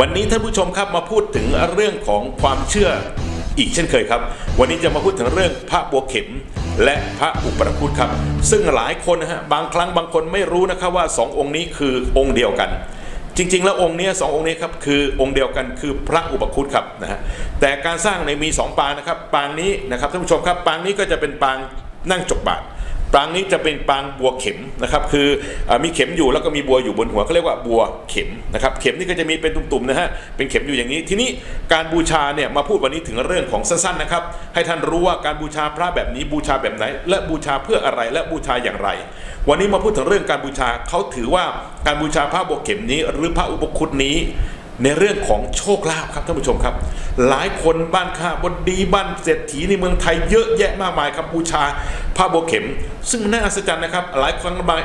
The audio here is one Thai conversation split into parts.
วันนี้ท่านผู้ชมครับมาพูดถึงเรื่องของความเชื่ออีกเช่นเคยครับ วันนี้จะมาพูดถึงเรื่องพระบัวเข็ม และพระอุปราคุตครับ ซึ่งหลายคนนะฮะบางครั้งบางคนไม่รู้นะครับว่าสององค์นี้คือองค์เดียวกัน จริง ๆ แล้วองค์นี้สององค์นี้ครับคือองค์เดียวกันคือพระอุปคุตครับนะฮะแต่การสร้างในยมีสองปางนะครับ ปางนี้นะครับท่านผู้ชมครับปางนี้ก็จะเป็นปางนั่งจกบาท ปางนี้จะเป็นปางบัวเข็มนะครับคืออมีเข็มอยู่แล้วก็มีบัวอยู่บนหัวเขาเรียกว่าบัวเข็มนะครับเข็มนี่ก็จะมีเป็นตุ่มๆนะฮะเป็นเข็มอยู่อย่างนี้ ทีนี้การบูชาเนี่ยมาพูดวันนี้ถึงเรื่องของสั้นๆนะครับให้ท่านรู้ว่าการบูชาพระแบบนี้บูชาแบบไหน และบูชาเพื่ออะไรและบูชาอย่างไร วันนี้มาพูดถึงเรื่องการบูชาเขาถือว่าการบูชาพระบัวเข็มนี้ หรือพระอุปคุตนี้ ในเรื่องของโชคลาภครับท่านผู้ชมครับ หลายคนบ้านข้าบนดีบ้านเศรษฐีในเมืองไทยเยอะแยะมากมายครับบูชาพระโบเข็ม ซึ่งน่าอัศจรรย์นะครับ หลายครั้งบาง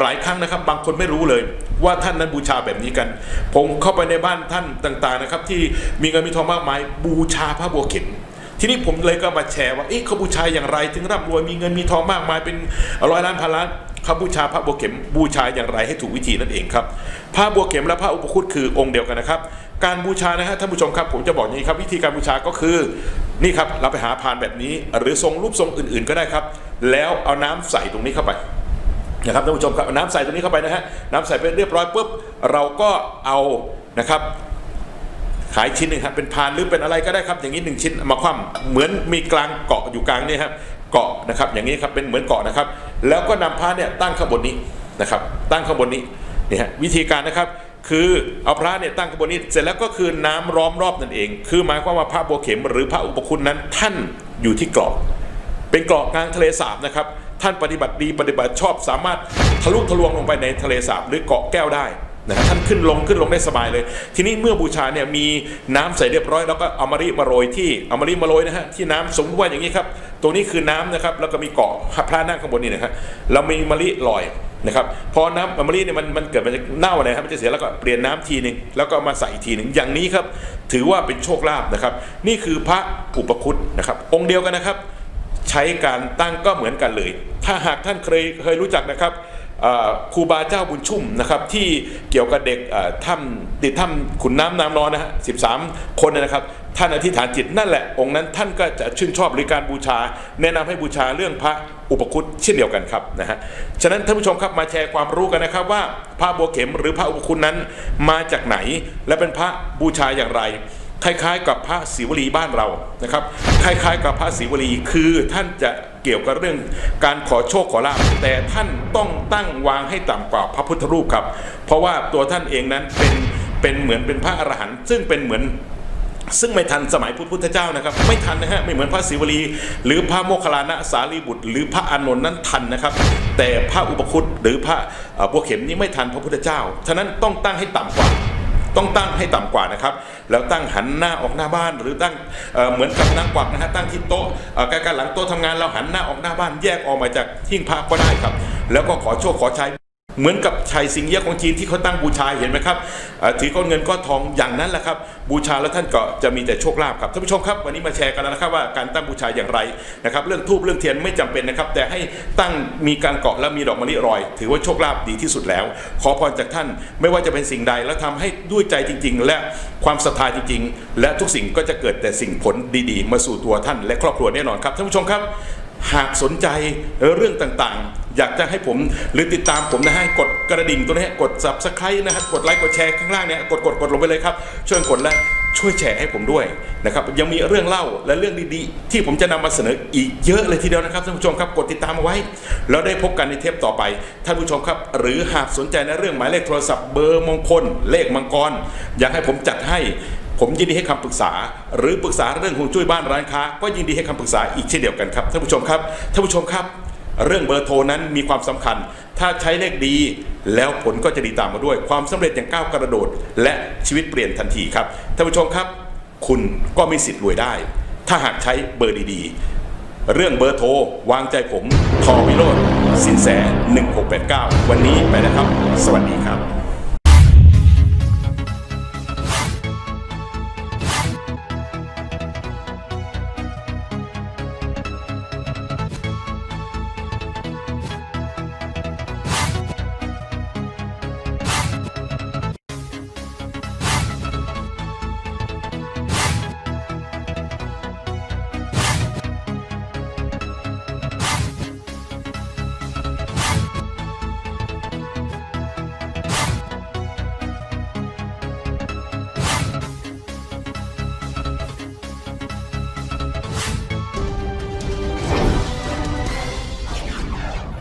หลายครั้งนะครับ บางคนไม่รู้เลยว่าท่านนั้นบูชาแบบนี้กัน ผมเข้าไปในบ้านท่านต่างๆนะครับ ที่มีเงินมีทองมากมาย บูชาพระโบเข็มทีนี้ผมเลยก็มาแชร์ว่าเอ๊ะเขาบูชาอย่างไร ถึงร่ำรวยมีเงินมีทองมากมายเป็นร้อยล้านพันล้าน เขาบูชาพระบัวเข็มบูชาอย่างไรให้ถูกวิธีนั่นเองครับพระบัวเข็มและพระอุปคุตคือองค์เดียวกันนะครับ การบูชานะฮะท่านผู้ชมครับ ผมจะบอกอย่างนี้ครับ วิธีการบูชาก็คือนี่ครับเราไปหาพานแบบนี้ หรือทรงรูปทรงอื่น ๆ ก็ได้ครับ แล้วเอาน้ำใส่ตรงนี้เข้าไปนะครับท่านผู้ชมครับน้ำใส่ตรงนี้เข้าไปนะฮะน้ำใส่ไปเรียบร้อยปุ๊บเราก็เอานะครับขายชิ้นหนึ่งครับเป็นพานหรือเป็นอะไรก็ได้ครับอย่างนี้หนึ่งชิ้นมาคว่ำเหมือนมีกลางเกาะอยู่กลางนี่ครับ เกาะนะครับ อย่างนี้ครับเป็นเหมือนเกาะนะครับ แล้วก็นำพระเนี่ยตั้งข้างบนนี้นะครับ ตั้งข้างบนนี้นี่ฮะวิธีการนะครับคือเอาพระเนี่ยตั้งข้างบนนี้เสร็จแล้วก็คือน้ำล้อมรอบนั่นเอง คือหมายความว่าพระบัวเข็ม หรือพระอุปคุณนั้นท่านอยู่ที่เกรอบเป็นเกาะกลางทะเลสาบนะครับท่านปฏิบัติดีปฏิบัติชอบสามารถทะลุทะลวงลงไปในทะเลสาบหรือเกาะแก้วได้ นะท่านขึ้นลงขึ้นลงได้สบายเลย ทีนี้เมื่อบูชาเนี่ยมีน้ำใส่เรียบร้อย แล้วก็เอามาริมาโรยที่เอามาริมาโรยนะฮะที่น้ำสมมติว่าอย่างนี้ครับตรงนี้คือน้ำนะครับแล้วก็มีเกาะพระนั่งข้างบนนี่นะครับเรามีมะลิลอยนะครับพอน้ำมะลิเนี่ยมันมันเกิดมันจะเน่านะครับมันจะเสียแล้วก็เปลี่ยนน้ำทีหนึ่งแล้วก็มาใส่อีกทีหนึ่งอย่างนี้ครับถือว่าเป็นโชคลาภนะครับ นี่คือพระอุปคุตนะครับ องค์เดียวกันนะครับ ใช้การตั้งก็เหมือนกันเลย ถ้าหากท่านเคยเคยรู้จักนะครับ ครูบาเจ้าบุญชุ่มนะครับที่เกี่ยวกับเด็กถ้ำติดถ้ำขุนน้ำน้ำร้อนนะฮะสิคนเนยนะครับท่านอธิษฐานจิตนั่นแหละองค์นั้นท่านก็จะชื่นชอบหรือการบูชา แนะนำให้บูชาเรื่องพระอุปคุตเช่นเดียวกันครับนะฮะฉะนั้นท่านผู้ชมครับมาแชร์ความรู้กันนะครับว่าพระบัวเข็มหรือพระอุปคุตนั้นมาจากไหน และเป็นพระบูชาอย่างไร คล้ายๆ กับพระศิวลีบ้านเรานะครับคล้ายๆ กับพระศิวลีคือท่านจะเกี่ยวกับเรื่องการขอโชคขอลาภแต่ท่านต้องตั้งวางให้ต่ำกว่าพระพุทธรูปครับ เพราะว่าตัวท่านเองนั้นเป็นเป็นเหมือนเป็นพระอรหันต์ซึ่งเป็นเหมือนซึ่งไม่ทันสมัยพุทธเจ้านะครับ ไม่ทันนะฮะไม่เหมือนพระศิวลี หรือพระโมคคัลลานะสารีบุตร หรือพระอานนท์นั้นทันนะครับ แต่พระอุปคุตหรือพระบัวเข็มนี้ไม่ทันพระพุทธเจ้า ฉะนั้นต้องตั้งให้ต่ำกว่า ต้องตั้งให้ต่ำกว่านะครับ แล้วตั้งหันหน้าออกหน้าบ้าน หรือตั้งเเหมือนกับนั่งกวักนะฮะตั้งที่โต๊ะใกล้ๆหลังโต๊ะทำงานเราหันหน้าออกหน้าบ้านแยกออกมาจากทิ้งพระก็ได้ครับ แล้วก็ขอโชคขอชัย เหมือนกับชัยสิงเยี่ของจีนที่เขาตั้งบูชาเห็นไหมครับถือก้อนเงินก้อนทองอย่างนั้นแหละครับ บูชาแล้วท่านก็จะมีแต่โชคลาภครับท่านผู้ชมครับวันนี้มาแชร์กันแล้วนะครับว่าการตั้งบูชาอย่างไรนะครับเรื่องทูบเรื่องเทียนไม่จำเป็นนะครับ แต่ให้ตั้งมีการเกาะและมีดอกมะลิรอย ถือว่าโชคลาภดีที่สุดแล้ว ขอพรจากท่านไม่ว่าจะเป็นสิ่งใดแล้วทำให้ด้วยใจจริง ๆ และความศรัทธาจริง ๆ และทุกสิ่งก็จะเกิดแต่สิ่งผลดีๆ มาสู่ตัวท่านและครอบครัวแน่นอนครับท่านผู้ชมครับ หากสนใจเรื่องต่างๆ อยากจะให้ผมหรือติดตามผมนะฮะกดกระดิ่งตัวนี้กด subscribe นะฮะกดไลค์กดแชร์ข้างล่างเนี่ยกดกดกดลงไปเลยครับ ช่วยกดและช่วยแชร์ให้ผมด้วยนะครับยังมีเรื่องเล่าและเรื่องดีๆ ที่ผมจะนำมาเสนออีกเยอะเลยทีเดียวนะครับท่านผู้ชมครับกดติดตามเอาไว้ แล้วได้พบกันในเทปต่อไป ท่านผู้ชมครับ หรือหากสนใจในเรื่องหมายเลขโทรศัพท์เบอร์มงคล เลขมังกร อยากให้ผมจัดให้ผมยินดีให้คำปรึกษา หรือปรึกษาเรื่องฮวงจุ้ยบ้านร้านค้า ก็ยินดีให้คำปรึกษาอีกเช่นเดียวกันครับท่านผู้ชมครับท่านผู้ชมครับ เรื่องเบอร์โทรนั้นมีความสำคัญ ถ้าใช้เลขดีแล้วผลก็จะดีตามมาด้วย ความสำเร็จอย่างก้าวกระโดด และชีวิตเปลี่ยนทันทีครับท่านผู้ชมครับ คุณก็มีสิทธิ์รวยได้ ถ้าหากใช้เบอร์ดีๆ เรื่องเบอร์โทรวางใจผมทอวิโรธสินแส1689 วันนี้ไปแล้วครับ สวัสดีครับ